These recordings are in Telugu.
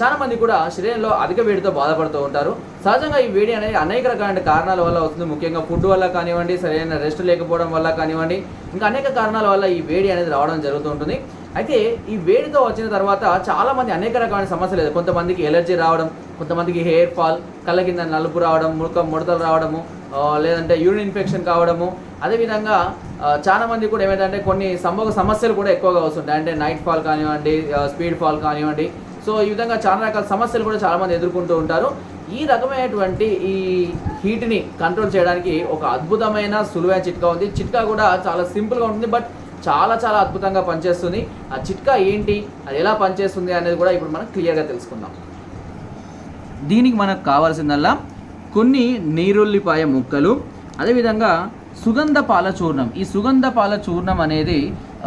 చాలా మంది కూడా శరీరంలో అధిక వేడితో బాధపడుతూ ఉంటారు. సహజంగా ఈ వేడి అనేది అనేక రకాల కారణాల వల్ల వస్తుంది. ముఖ్యంగా ఫుడ్ వల్ల కానివ్వండి సరైన రెస్ట్ లేకపోవడం వల్ల కానివ్వండి ఇంకా అనేక కారణాల వల్ల ఈ వేడి అనేది రావడం జరుగుతూ ఉంటుంది. అయితే ఈ వేడితో వచ్చిన తర్వాత చాలా మంది అనేక రకమైన సమస్యలు లేదు కొంతమందికి ఎలర్జీ రావడం కొంతమందికి హెయిర్ ఫాల్ కళ్ళ కింద నలుపు రావడం ముడక ముడతలు రావడము లేదంటే యూరిన్ ఇన్ఫెక్షన్ కావడము. అదేవిధంగా ఆ, చాలా మంది కూడా ఏమైందంటే కొన్ని సంభవ సమస్యలు కూడా ఎక్కువగా వస్తుంటాయి. అంటే నైట్ ఫాల్ కానివ్వండి స్పీడ్ ఫాల్ కానివ్వండి సో ఈ విధంగా చాలా రకాల సమస్యలు కూడా చాలామంది ఎదుర్కొంటూ ఉంటారు. ఈ రకమైనటువంటి ఈ హీట్ని కంట్రోల్ చేయడానికి ఒక అద్భుతమైన సులువైన చిట్కా ఉంది. చిట్కా కూడా చాలా సింపుల్గా ఉంటుంది బట్ చాలా చాలా అద్భుతంగా పనిచేస్తుంది. ఆ చిట్కా ఏంటి అది ఎలా పనిచేస్తుంది అనేది కూడా ఇప్పుడు మనం క్లియర్గా తెలుసుకుందాం. దీనికి మనకు కావాల్సిందల్లా కొన్ని నీరుల్లిపాయ ముక్కలు అదేవిధంగా సుగంధ పాల చూర్ణం ఈ సుగంధ పాల చూర్ణం అనేది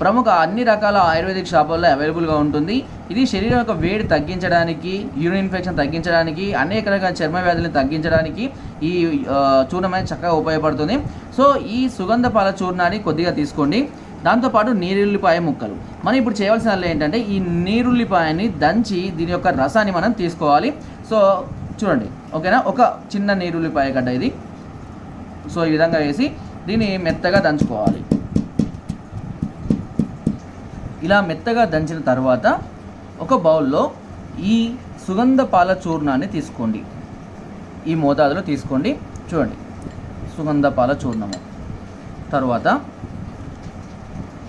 ప్రముఖ అన్ని రకాల ఆయుర్వేదిక్ షాపుల్లో అవైలబుల్గా ఉంటుంది. ఇది శరీరం యొక్క వేడి తగ్గించడానికి యూరిన్ ఇన్ఫెక్షన్ తగ్గించడానికి అనేక రకాల చర్మ వ్యాధులను తగ్గించడానికి ఈ చూర్ణం అనేది చక్కగా ఉపయోగపడుతుంది. సో ఈ సుగంధ పాల చూర్ణాన్ని కొద్దిగా తీసుకోండి. దాంతోపాటు నీరుల్లిపాయ ముక్కలు. మనం ఇప్పుడు చేయవలసిన ఏంటంటే ఈ నీరుల్లిపాయని దంచి దీని యొక్క రసాన్ని మనం తీసుకోవాలి. సో చూడండి. ఓకేనా? ఒక చిన్న నీరుల్లిపాయ గడ్డ ఇది. సో ఈ విధంగా వేసి దీన్ని మెత్తగా దంచుకోవాలి. ఇలా మెత్తగా దంచిన తర్వాత ఒక బౌల్లో ఈ సుగంధ పాల చూర్ణాన్ని తీసుకోండి. ఈ మోతాదులో తీసుకోండి. చూడండి. సుగంధ పాల చూర్ణము. తర్వాత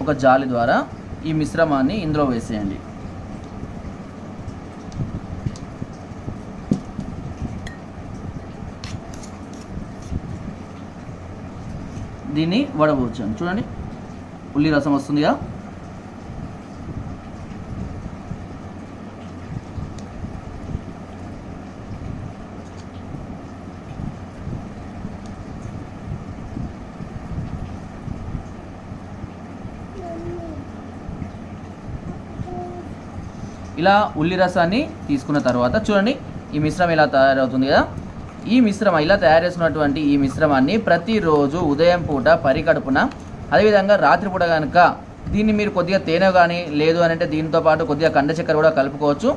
ఒక జాలి ద్వారా ఈ మిశ్రమాన్ని ఇందులో వేసేయండి. దీన్ని వడబోచాను చూడండి. ఉల్లి రసం వస్తుందిగా. ఇలా ఉల్లి రసాన్ని తీసుకున్న తర్వాత చూడండి ఈ మిశ్రమం ఇలా తయారవుతుంది కదా. ఈ మిశ్రమం ఇలా తయారు చేసినటువంటి ఈ మిశ్రమాన్ని ప్రతిరోజు ఉదయం పూట పరికడుపున అదేవిధంగా రాత్రిపూట కనుక దీన్ని మీరు కొద్దిగా తేనె కానీ లేదు అని అంటే దీనితో పాటు కొద్దిగా కండ చక్కెర కూడా కలుపుకోవచ్చు.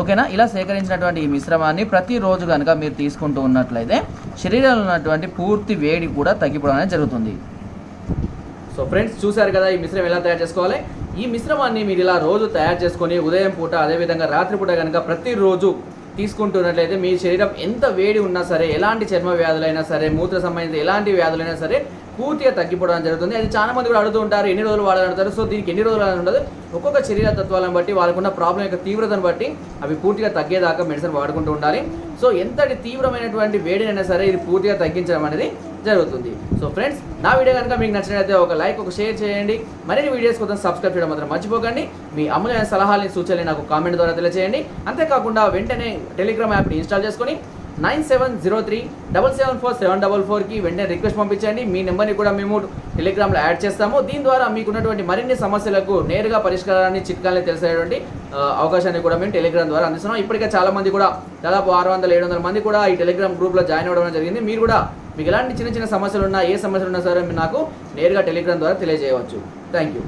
ఓకేనా? ఇలా సేకరించినటువంటి ఈ మిశ్రమాన్ని ప్రతిరోజు కనుక మీరు తీసుకుంటూ ఉన్నట్లయితే శరీరంలో ఉన్నటువంటి పూర్తి వేడి కూడా తగ్గిపోవడం అనేది జరుగుతుంది. సో ఫ్రెండ్స్ చూశారు కదా ఈ మిశ్రమం ఎలా తయారు చేసుకోవాలి? ఈ మిశ్రమాన్ని మీరు ఇలా రోజు తయారు చేసుకొని ఉదయం పూట అదేవిధంగా రాత్రిపూట కనుక ప్రతిరోజు తీసుకుంటున్నట్లయితే మీ శరీరం ఎంత వేడి ఉన్నా సరే ఎలాంటి చర్మ వ్యాధులైనా సరే మూత్ర సంబంధిత ఎలాంటి వ్యాధులైనా సరే పూర్తిగా తగ్గిపోవడం జరుగుతుంది. అది చాలా మంది కూడా అడుగుతూ ఉంటారు ఎన్ని రోజులు వాడాలని అడుగుతారు? సో దీనికి ఎన్ని రోజులు అని ఉండదు ఒక్కొక్క శరీర తత్వాలను బట్టి వాళ్ళకున్న ప్రాబ్లం యొక్క తీవ్రతను బట్టి అవి పూర్తిగా తగ్గేదాకా మెడిసిన్ వాడుకుంటూ ఉండాలి. సో ఎంతటి తీవ్రమైనటువంటి వేడినైనా సరే ఇది పూర్తిగా తగ్గించడం అనేది జరుగుతుంది. సో ఫ్రెండ్స్ నా వీడియో కనుక మీకు నచ్చినట్లయితే ఒక లైక్ ఒక షేర్ చేయండి. మరిన్ని వీడియోస్ కోసం సబ్స్క్రైబ్ చేయడం మాత్రం మర్చిపోకండి. మీ అమూల్యమైన సలహాలని సూచనలు నాకు కామెంట్ ద్వారా తెలియజేయండి అంతేకాకుండా వెంటనే టెలిగ్రామ్ యాప్ని ఇన్స్టాల్ చేసుకొని nine seven zero three double seven four seven double ఫోర్కి వెంటనే రిక్వెస్ట్ పంపించండి. మీ నెంబర్ని కూడా మేము టెలిగ్రామ్లో యాడ్ చేస్తాము. దీని ద్వారా మీకున్నటువంటి మరిన్ని సమస్యలకు నేరుగా పరిష్కారాన్ని చిట్కాలని తెలిసేటువంటి అవకాశాన్ని కూడా మేము టెలిగ్రామ్ ద్వారా అందిస్తున్నాం. ఇప్పటికే చాలా మంది కూడా దాదాపు ఆరు వందల ఏడు వందల మంది కూడా ఈ టెలిగ్రామ్ గ్రూప్లో జాయిన్ అవ్వడం జరిగింది. మీరు కూడా మీకు ఎలాంటి చిన్న చిన్న సమస్యలు ఉన్నా ఏ సమస్యలు ఉన్నా సరే మీరు నాకు నేరుగా టెలిగ్రామ్ ద్వారా తెలియజేయవచ్చు. Thank you